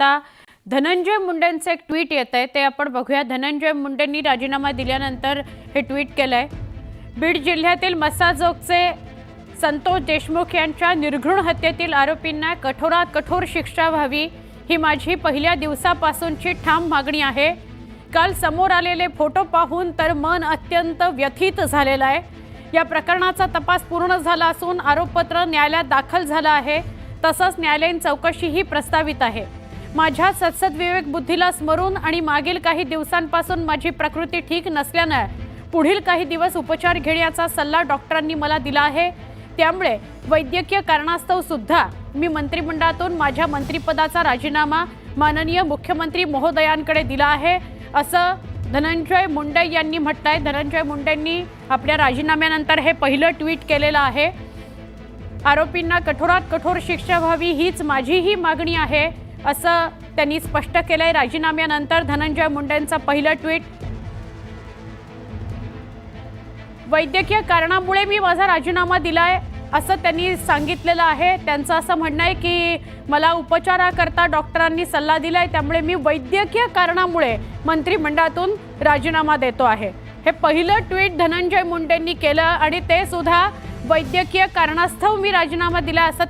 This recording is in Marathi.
आता धनंजय मुंडेंचं एक ट्विट येत आहे. ते आपण बघूया. धनंजय मुंडेंनी राजीनामा दिल्यानंतर हे ट्विट केलं आहे बीड जिल्ह्यातील मसाजोगचे संतोष देशमुख यांच्या निर्घृण हत्येतील आरोपींना कठोरात कठोर शिक्षा व्हावी ही माझी पहिल्या दिवसापासूनची ठाम मागणी आहे. काल समोर आलेले फोटो पाहून तर मन अत्यंत व्यथित झालेलं आहे. या प्रकरणाचा तपास पूर्ण झाला असून आरोपपत्र न्यायालयात दाखल झालं आहे. तसंच न्यायालयीन चौकशीही प्रस्तावित आहे. माझ्या सत्सद विवेक बुद्धीला स्मरून आणि मागील काही दिवसांपासून माझी प्रकृती ठीक नसल्यानं पुढील काही दिवस उपचार घेण्याचा सल्ला डॉक्टरांनी मला दिला आहे. त्यामुळे वैद्यकीय कारणास्तव सुद्धा मी मंत्रिमंडळातून माझ्या मंत्रिपदाचा राजीनामा माननीय मुख्यमंत्री महोदयांकडे दिला आहे. असं धनंजय मुंडे यांनी म्हटलंय. धनंजय मुंडेंनी आपल्या राजीनाम्यानंतर हे पहिलं ट्विट केलेलं आहे. आरोपींना कठोरात कठोर शिक्षा व्हावी हीच माझीही मागणी आहे. असं त्यांनी स्पष्ट केलंय. राजीनाम्यानंतर धनंजय मुंडेंचं पहिलं ट्विट. वैद्यकीय कारणामुळे मी माझा राजीनामा दिलाय असं त्यांनी सांगितलेलं आहे. त्यांचं असं म्हणणं आहे की मला उपचाराकरता डॉक्टरांनी सल्ला दिलाय त्यामुळे मी वैद्यकीय कारणामुळे मंत्रिमंडळातून राजीनामा देतो आहे. हे पहिलं ट्विट धनंजय मुंडेंनी केलं आणि ते सुद्धा वैद्यकीय कारणास्तव मी राजीनामा दिला असं